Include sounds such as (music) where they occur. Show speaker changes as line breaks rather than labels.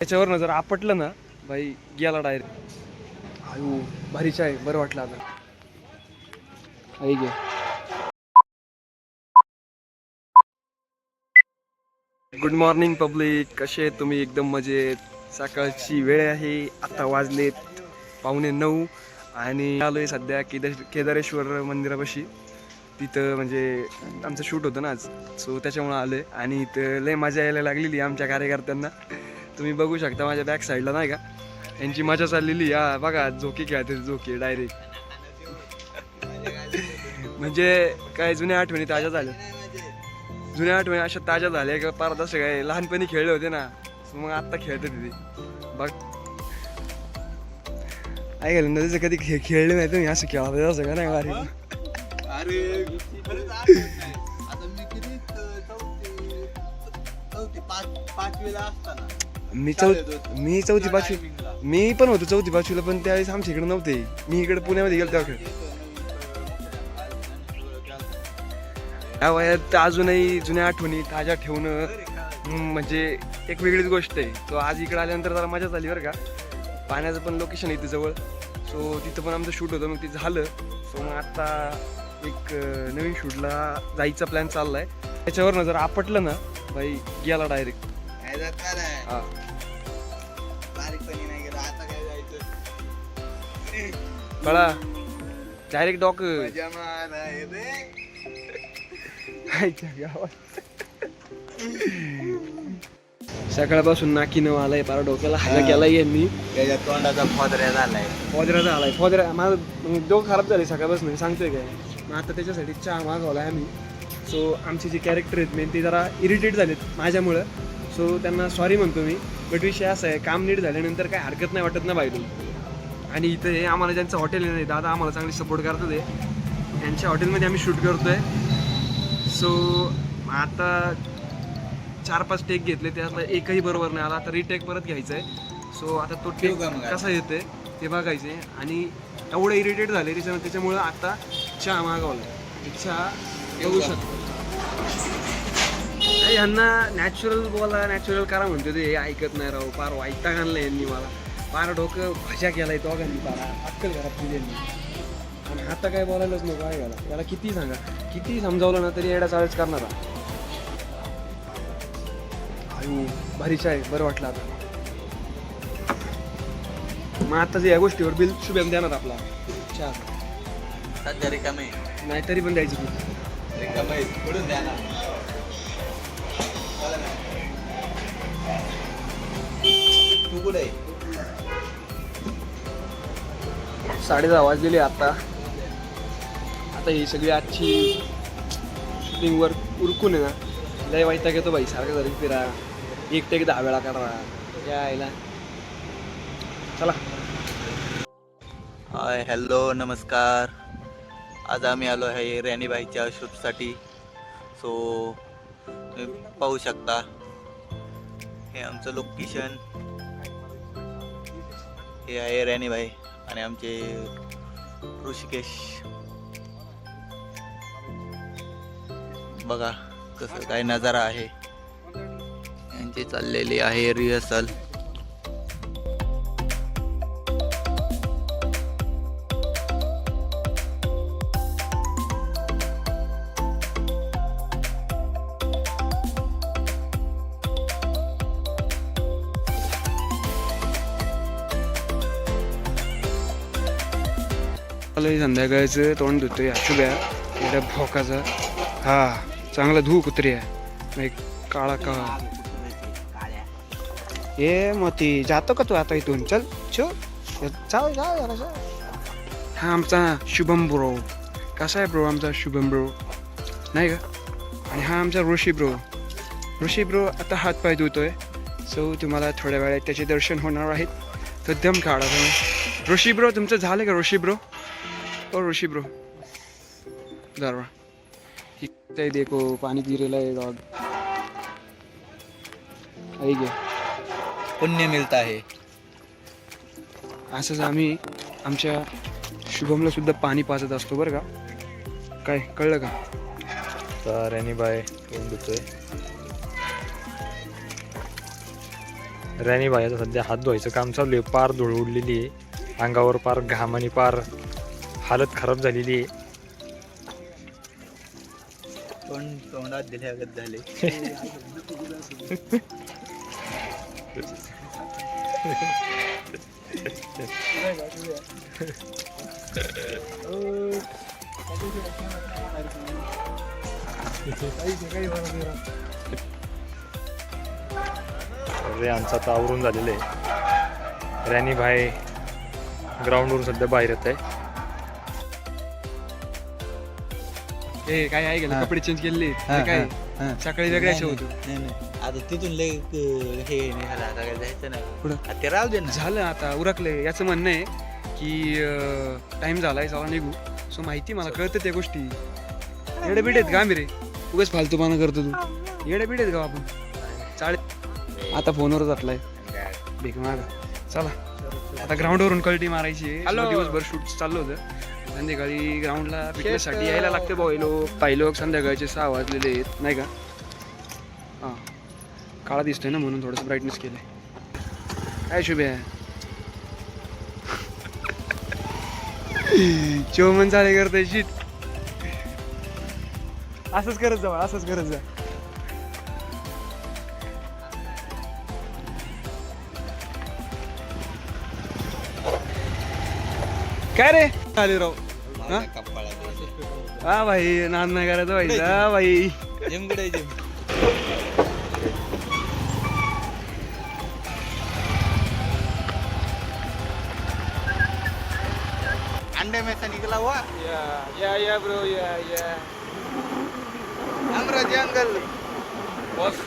त्याच्यावरनं जर आपटलं ना भाई गेला डायरेक्ट आयु भारीच आहे बरं वाटलं आता. आई गे. गुड मॉर्निंग पब्लिक कसे तुम्ही? एकदम मजेत. सकाळची वेळ आहे. आता वाजलेत पावणे नऊ आणि आलोय सध्या केदार केदारेश्वर मंदिरापाशी. तिथं म्हणजे आमचं शूट होतं ना आज. सो त्याच्यामुळं आलोय. आणि इथं लय मजा यायला लागलेली आमच्या कार्यकर्त्यांना. तुम्ही बघू शकता माझ्या बॅक साईडला नाही का? यांची मजा चाललेली हा बघा झोके खेळते झोके डायरेक्ट म्हणजे काय जुन्या आठवणी ताज्या झाल्या. जुन्या आठवणी अशा ताज्या झाल्या का पार तसे काय लहानपणी खेळले होते ना. मग आत्ता खेळते तिथे बघ. ऐकलं ना त्याचं कधी खे खेळले नाही तुम्ही असं खेळा असं का नाही वारी?
अरे. पाच पाचवीला असताना.
मी चौ मी चौथी पाचवी. मी पण होतो चौथी पाचवीला पण त्यावेळेस आमच्या इकडे नव्हते. मी इकडे पुण्यामध्ये गेलो तेव्हा खेळ या वयात अजूनही जुन्या आठवणी ताज्या ठेवणं म्हणजे एक वेगळीच गोष्ट आहे. तो आज इकडे आल्यानंतर जरा मजा झाली बरं का. पाण्याचं पण लोकेशन आहे इथे जवळ. सो तिथं पण आमचं शूट होतं मग ते झालं. सो मग आता एक नवीन शूटला जायचा प्लॅन चाललाय. त्याच्यावरनं जर आपटलं ना भाई गेला डायरेक्ट
ह्याच्यात काय नाही.
हा.
बारीकपणी नाही गेलं आता काय जायचं?
कळा. डायरेक्ट डॉक.
मजा माराय रे.
सकाळपासून नाकी नऊ आलाय पारा डोक्याला हायला केलाय यांनी
त्याच्या तोंडाचा फोदऱ्या झालाय.
फोदऱ्याचा आलाय फोदऱ्या. माझं म्हणजे डोकं खराब झाले सकाळपासून सांगतोय काय. मग आता त्याच्यासाठी चहा मागवलाय आम्ही. सो आमचे जे कॅरेक्टर आहेत मेन ते जरा इरिटेट झालेत माझ्यामुळं. सो त्यांना सॉरी म्हणतो मी बट विषय असा आहे काम नीट झाल्यानंतर काय हरकत नाही वाटत ना बाहेरून आणि इथं हे आम्हाला ज्यांचं हॉटेल आहे दादा आम्हाला चांगली सपोर्ट करतात हे. यांच्या हॉटेलमध्ये आम्ही शूट करतोय. सो आता चार पाच टेक घेतले त्यातला एकही बरोबर नाही आला आता रिटेक परत घ्यायचा आहे सो आता तो टेक? कसा येते ते बघायचे आणि एवढं इरिटेट झाले त्याच्यामुळे त्याच्यामुळं आता चहा मागवला चहा बघू शकतो. नाही, यांना नॅचरल बोला नॅचरल करा म्हणतो ते. हे ऐकत नाही राहू पार वाईटा आणलं यांनी मला. पार डोकं भजा केलाय तो घाली पारा. अक्कल घरात दिली आणि आता काय बोलायलाच नको काय याला. याला किती सांगा? किती समजावलं ना तरी एवढा चाळीस करणारा आयु भारीच आहे बरं वाटलं आता. मग आता या गोष्टीवर बिल शुभेम देणार आपला. चहा
सध्या रिकामे
नाही तरी पण द्यायची
रिकामे पुढून द्या ना आहे?
साडे दहा वाजलेले आता. आता ही सगळी आजची शूटिंगवर उरकून ना लय वाईटा घेतो बाई सारखं जरी फिरा. एक टेक दहा वेळा करा. यायला. चला.
हाय हॅलो नमस्कार. आज आम्ही आलो आहे रॅनीबाईच्या शूटसाठी सो तुम्ही पाहू शकता. हे आमचं लोकेशन हे आहे रॅनीबाई आणि आमचे ऋषिकेश. बघा कसं काय नजारा आहे. यांची चाललेली आहे रिहर्सल
मला संध्याकाळचं तोंड धुतोय अशुभ्या एवढ्या भोकाचा. हा चांगला धू कुत्री आहे. एक काळा काळा. ये मोती जातो का तू आता इथून? चल छो जाऊ जाऊ जरासं. हा आमचा शुभम ब्रो. कसा आहे ब्रो आमचा शुभम ब्रो? नाही का? आणि हा आमचा ऋषी ब्रो. ऋषी ब्रो आता हात पाय धुतोय. सो तुम्हाला थोड्या वेळात त्याचे दर्शन होणार आहेत. तर दम काढा तुम्ही. ऋषी ब्रो तुमचं झालं का ऋषी ब्रो? ओ ऋषी ब्रो जरा इथे देखो पाणी गिरेला आहे डॉग आई गे
पुण्य मिळत आहे
असंच आम्ही आमच्या शुभमला सुद्धा पाणी पाजत असतो बरं का? काय कळलं का?
तर रॅनीबाई तोंड धुतोय
रॅनी भाईचं सध्या हात धुवायचं काम चालू आहे. पार धूळ उडलेली आहे. अंगावर पार घाम आणि पार हालत खराब झालेली आहे.
तोंड तोंडात दिल्यागत झाले.
रे आमचं आता आवरून झालेलं आहे. रॅनी भाई ग्राउंडवरून सध्या बाहेर येत आहे.
हे काय आहे गेलं?
हा.
कपडे चेंज
हा,
ते काय?
हा, हा.
सकाळी वेगळे असे होतो
नाही, नाही. आता तिथून लय अं, हे निघाला. आता काय जायचं नाही.
पुढं?
आता ते राहू दे ना.
झालं आता उरकले याचं म्हणणं आहे की टाइम झालाय चला निघू. सो माहिती मला कळतं त्या गोष्टी. येडे बीड आहेत का आम्ही रे उगाच फालतूपणा करतो तू. येडे बीड आहेत का आपण. चालेल. आता फोनवर जातलाय. भीक माग. चला. आता ग्राउंडवरून कल्टी मारायची आहे. दिवसभर शूट चाललं होतं. संध्याकाळी ग्राउंडला फिटनेससाठी यायला लागते भाऊ लोक. काही लोक संध्याकाळचे सहा वाजलेले आहेत नाही का? हां. काळा दिसतोय ना म्हणून थोडंसं ब्राईटनेस केलंय. काय शुभे? (laughs) चोमन चाले करतोय शीट असंच करत जा असंच करत जा. काय रे? राव. हा? हा भाई नाद नाही करायचं भाई जा भाई
अंडे में से निकला हुआ
या या या ब्रो या या
अमरा जंगल
बॉस